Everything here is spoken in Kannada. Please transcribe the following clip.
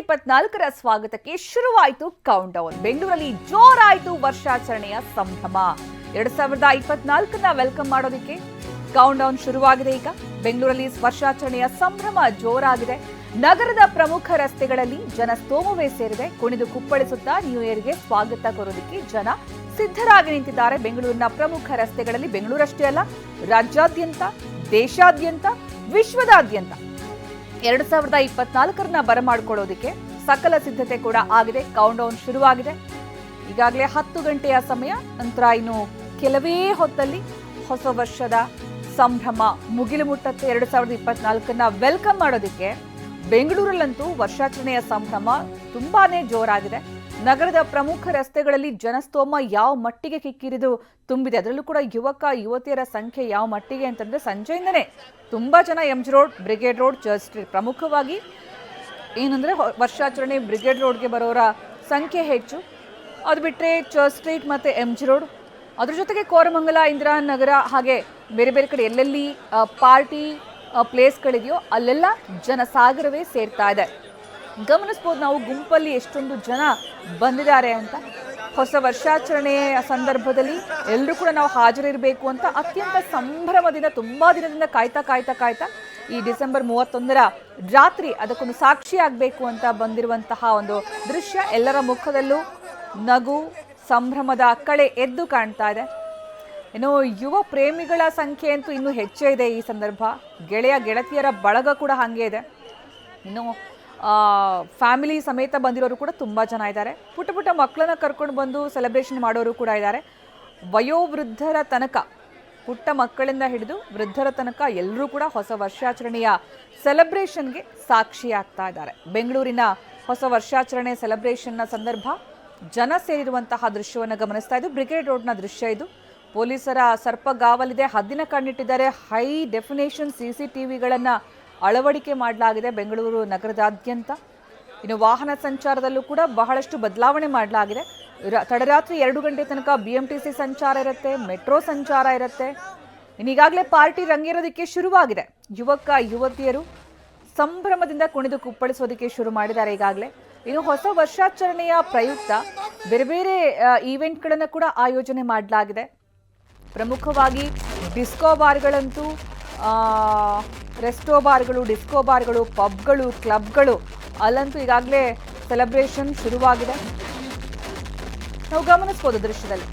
ಇಪ್ಪತ್ನಾಲ್ಕರ ಸ್ವಾಗತಕ್ಕೆ ಶುರುವಾಯಿತು ಕೌಂಟ್ ಡೌನ್ ಬೆಂಗಳೂರಲ್ಲಿ ಜೋರಾಯಿತು ವರ್ಷಾಚರಣೆಯ ಸಂಭ್ರಮ. ಎರಡ್ ಸಾವಿರದ ಇಪ್ಪತ್ನಾಲ್ಕನ್ನ ವೆಲ್ಕಮ್ ಮಾಡೋದಕ್ಕೆ ಕೌಂಟ್ ಡೌನ್ ಶುರುವಾಗಿದೆ ಈಗ. ಬೆಂಗಳೂರಲ್ಲಿ ವರ್ಷಾಚರಣೆಯ ಸಂಭ್ರಮ ಜೋರಾಗಿದೆ. ನಗರದ ಪ್ರಮುಖ ರಸ್ತೆಗಳಲ್ಲಿ ಜನ ಸ್ತೋಮವೇ ಸೇರಿದೆ. ಕುಣಿದು ಕುಪ್ಪಳಿಸುತ್ತಾ ನ್ಯೂ ಇಯರ್ಗೆ ಸ್ವಾಗತ ಕೋರೋದಕ್ಕೆ ಜನ ಸಿದ್ಧರಾಗಿ ನಿಂತಿದ್ದಾರೆ. ಬೆಂಗಳೂರಿನ ಪ್ರಮುಖ ರಸ್ತೆಗಳಲ್ಲಿ ಬೆಂಗಳೂರಷ್ಟೇ ಅಲ್ಲ, ರಾಜ್ಯಾದ್ಯಂತ, ದೇಶಾದ್ಯಂತ, ವಿಶ್ವದಾದ್ಯಂತ ಎರಡ್ ಸಾವಿರದ ಇಪ್ಪತ್ನಾಲ್ಕರನ್ನ ಬರಮಾಡ್ಕೊಳ್ಳೋದಕ್ಕೆ ಸಕಲ ಸಿದ್ಧತೆ ಕೂಡ ಆಗಿದೆ. ಕೌಂಟ್ ಡೌನ್ ಶುರುವಾಗಿದೆ. ಈಗಾಗಲೇ ಹತ್ತು ಗಂಟೆಯ ಸಮಯ. ನಂತರ ಇನ್ನು ಕೆಲವೇ ಹೊತ್ತಲ್ಲಿ ಹೊಸ ವರ್ಷದ ಸಂಭ್ರಮ ಮುಗಿಲು ಮುಟ್ಟತ್ತೆ. ಎರಡು ಸಾವಿರದ ಇಪ್ಪತ್ನಾಲ್ಕನ್ನ ವೆಲ್ಕಮ್ ಮಾಡೋದಕ್ಕೆ ಬೆಂಗಳೂರಲ್ಲಂತೂ ವರ್ಷಾಚರಣೆಯ ಸಂಭ್ರಮ ತುಂಬಾನೇ ಜೋರಾಗಿದೆ. ನಗರದ ಪ್ರಮುಖ ರಸ್ತೆಗಳಲ್ಲಿ ಜನಸ್ತೋಮ ಯಾವ ಮಟ್ಟಿಗೆ ಕಿಕ್ಕಿರಿದು ತುಂಬಿದೆ? ಅದರಲ್ಲೂ ಕೂಡ ಯುವಕ, ಯುವತಿಯರ ಸಂಖ್ಯೆ ಯಾವ ಮಟ್ಟಿಗೆ ಅಂತಂದ್ರೆ ಸಂಜೆಯಿಂದನೇ ತುಂಬಾ ಜನ M G Road Brigade Road Church Street ಪ್ರಮುಖವಾಗಿ ಏನಂದ್ರೆ ವರ್ಷಾಚರಣೆ ಬ್ರಿಗೇಡ್ ರೋಡ್ಗೆ ಬರೋರ ಸಂಖ್ಯೆ ಹೆಚ್ಚು. ಅದು ಬಿಟ್ಟರೆ ಚರ್ಚ್ ಸ್ಟ್ರೀಟ್ ಮತ್ತು ಎಂ ಜಿ ರೋಡ್ ಅದ್ರ ಜೊತೆಗೆ ಕೋರಮಂಗಲ ಇಂದಿರಾ ನಗರ ಹಾಗೆ ಬೇರೆ ಬೇರೆ ಕಡೆ ಎಲ್ಲೆಲ್ಲಿ ಪಾರ್ಟಿ ಪ್ಲೇಸ್ಗಳಿದೆಯೋ ಅಲ್ಲೆಲ್ಲ ಜನಸಾಗರವೇ ಸೇರ್ತಾ ಇದೆ. ಗಮನಿಸ್ಬೋದು ನಾವು ಗುಂಪಲ್ಲಿ ಎಷ್ಟೊಂದು ಜನ ಬಂದಿದ್ದಾರೆ ಅಂತ. ಹೊಸ ವರ್ಷಾಚರಣೆಯ ಸಂದರ್ಭದಲ್ಲಿ ಎಲ್ಲರೂ ಕೂಡ ನಾವು ಹಾಜರಿರಬೇಕು ಅಂತ ಅತ್ಯಂತ ಸಂಭ್ರಮದಿಂದ, ತುಂಬ ದಿನದಿಂದ ಕಾಯ್ತಾ ಕಾಯ್ತಾ ಕಾಯ್ತಾ ಈ ಡಿಸೆಂಬರ್ ಮೂವತ್ತೊಂದರ ರಾತ್ರಿ ಅದಕ್ಕೊಂದು ಸಾಕ್ಷಿ ಆಗಬೇಕು ಅಂತ ಬಂದಿರುವಂತಹ ಒಂದು ದೃಶ್ಯ ಎಲ್ಲರ ಮುಖದಲ್ಲೂ ನಗು, ಸಂಭ್ರಮದ ಕಳೆ ಎದ್ದು ಕಾಣ್ತಾ ಇದೆ. ಏನೋ ಯುವ ಪ್ರೇಮಿಗಳ ಸಂಖ್ಯೆ ಅಂತೂ ಇನ್ನೂ ಹೆಚ್ಚೇ ಇದೆ ಈ ಸಂದರ್ಭ. ಗೆಳೆಯ ಗೆಳತಿಯರ ಬಳಗ ಕೂಡ ಹಾಗೆ ಇದೆ. ಇನ್ನು ಫ್ಯಾಮಿಲಿ ಸಮೇತ ಬಂದಿರೋರು ಕೂಡ ತುಂಬ ಜನ ಇದ್ದಾರೆ. ಪುಟ್ಟ ಪುಟ್ಟ ಮಕ್ಕಳನ್ನ ಕರ್ಕೊಂಡು ಬಂದು ಸೆಲೆಬ್ರೇಷನ್ ಮಾಡೋರು ಕೂಡ ಇದ್ದಾರೆ. ವಯೋವೃದ್ಧರ ತನಕ, ಪುಟ್ಟ ಮಕ್ಕಳಿಂದ ಹಿಡಿದು ವೃದ್ಧರ ತನಕ ಎಲ್ಲರೂ ಕೂಡ ಹೊಸ ವರ್ಷಾಚರಣೆಯ ಸೆಲೆಬ್ರೇಷನ್ಗೆ ಸಾಕ್ಷಿಯಾಗ್ತಾ ಇದ್ದಾರೆ. ಬೆಂಗಳೂರಿನ ಹೊಸ ವರ್ಷಾಚರಣೆ ಸೆಲೆಬ್ರೇಷನ್ನ ಸಂದರ್ಭ ಜನ ಸೇರಿರುವಂತಹ ದೃಶ್ಯವನ್ನು ಗಮನಿಸ್ತಾ ಇದ್ದು ಬ್ರಿಗೇಡ್ ರೋಡ್ನ ದೃಶ್ಯ ಇದು. ಪೊಲೀಸರ ಸರ್ಪಗಾವಲಿದೆ ಹದ್ದಿನ ಕಣ್ಣಿಟ್ಟಿದ್ದಾರೆ. High definition C C T ವಿಗಳನ್ನು ಅಳವಡಿಕೆ ಮಾಡಲಾಗಿದೆ. ಬೆಂಗಳೂರು ನಗರದಾದ್ಯಂತ ಇನ್ನು ವಾಹನ ಸಂಚಾರದಲ್ಲೂ ಕೂಡ ಬಹಳಷ್ಟು ಬದಲಾವಣೆ ಮಾಡಲಾಗಿದೆ. ತಡರಾತ್ರಿ ಎರಡು ಗಂಟೆ ತನಕ ಬಿ ಎಂ ಟಿ ಸಿ ಸಂಚಾರ ಇರುತ್ತೆ, ಮೆಟ್ರೋ ಸಂಚಾರ ಇರುತ್ತೆ. ಇನ್ನು ಈಗಾಗಲೇ ಪಾರ್ಟಿ ರಂಗೇರೋದಕ್ಕೆ ಶುರುವಾಗಿದೆ. ಯುವಕ, ಯುವತಿಯರು ಸಂಭ್ರಮದಿಂದ ಕುಣಿದು ಕುಪ್ಪಳಿಸೋದಕ್ಕೆ ಶುರು ಮಾಡಿದ್ದಾರೆ ಈಗಾಗಲೇ. ಇನ್ನು ಹೊಸ ವರ್ಷಾಚರಣೆಯ ಪ್ರಯುಕ್ತ ಬೇರೆ ಬೇರೆ ಈವೆಂಟ್ಗಳನ್ನು ಕೂಡ ಆಯೋಜನೆ ಮಾಡಲಾಗಿದೆ. ಪ್ರಮುಖವಾಗಿ ಡಿಸ್ಕೋ ಬಾರ್ಗಳಂತೂ ರೆಸ್ಟೋ ಬಾರ್ಗಳು ಡಿಸ್ಕೋ ಬಾರ್ಗಳು ಪಬ್ಗಳು ಕ್ಲಬ್ಗಳು ಅಲ್ಲಂತೂ ಈಗಾಗಲೇ ಸೆಲೆಬ್ರೇಷನ್ ಶುರುವಾಗಿದೆ. ನಾವು ಗಮನಿಸ್ಬೋದು ದೃಶ್ಯದಲ್ಲಿ.